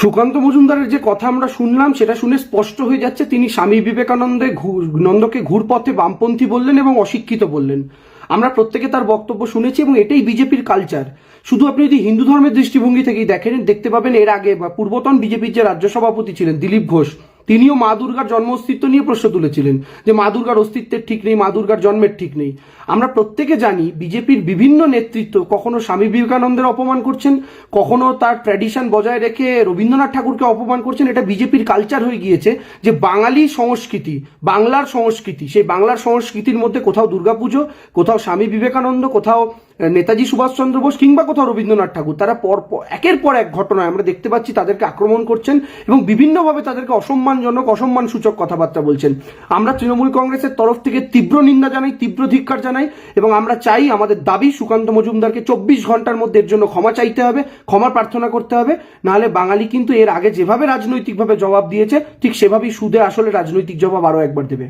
সুকান্ত মজুমদারের যে কথা আমরা শুনলাম, সেটা শুনে স্পষ্ট হয়ে যাচ্ছে তিনি স্বামী বিবেকানন্দে নন্দকে ঘুরপথে বামপন্থী বললেন এবং অশিক্ষিত বললেন। আমরা প্রত্যেকে তার বক্তব্য শুনেছি এবং এটাই বিজেপির কালচার শুধু আপনি যদি হিন্দু ধর্মের দৃষ্টিভঙ্গি থেকেই দেখেন, দেখতে পাবেন এর আগে বা পূর্বতন বিজেপির যে রাজ্য সভাপতি ছিলেন দিলীপ ঘোষ তিনিও মা দুর্গার জন্ম অস্তিত্ব নিয়ে প্রশ্ন তুলেছিলেন যে মা দুর্গার অস্তিত্বের ঠিক নেই, মা দুর্গার জন্মের ঠিক নেই। আমরা প্রত্যেকে জানি বিজেপির বিভিন্ন নেতৃত্ব কখনো স্বামী বিবেকানন্দের অপমান করছেন, কখনো তার ট্র্যাডিশন বজায় রেখে রবীন্দ্রনাথ ঠাকুরকে অপমান করছেন। এটা বিজেপির কালচার হয়ে গিয়েছে যে বাঙালি সংস্কৃতি, বাংলার সংস্কৃতি, সেই বাংলার সংস্কৃতির মধ্যে কোথাও দুর্গাপুজো, কোথাও স্বামী বিবেকানন্দ, কোথাও নেতাজি সুভাষচন্দ্র বোস কিংবা কোথাও রবীন্দ্রনাথ ঠাকুর, তারা পর একের পর এক ঘটনায় আমরা দেখতে পাচ্ছি তাদেরকে আক্রমণ করছেন এবং বিভিন্নভাবে তাদেরকে অসম্মানজনক অসম্মান সূচক কথাবার্তা বলছেন। আমরা তৃণমূল কংগ্রেসের তরফ থেকে তীব্র নিন্দা জানাই, তীব্র ধিক্কার জানাই এবং আমরা চাই আমাদের দাবি সুকান্ত মজুমদারকে চব্বিশ ঘণ্টার মধ্যে এর জন্য ক্ষমা চাইতে হবে, ক্ষমা প্রার্থনা করতে হবে, নাহলে বাঙালি কিন্তু এর আগে যেভাবে রাজনৈতিকভাবে জবাব দিয়েছে, ঠিক সেভাবেই সুদে আসলে রাজনৈতিক জবাব আরও একবার দেবে।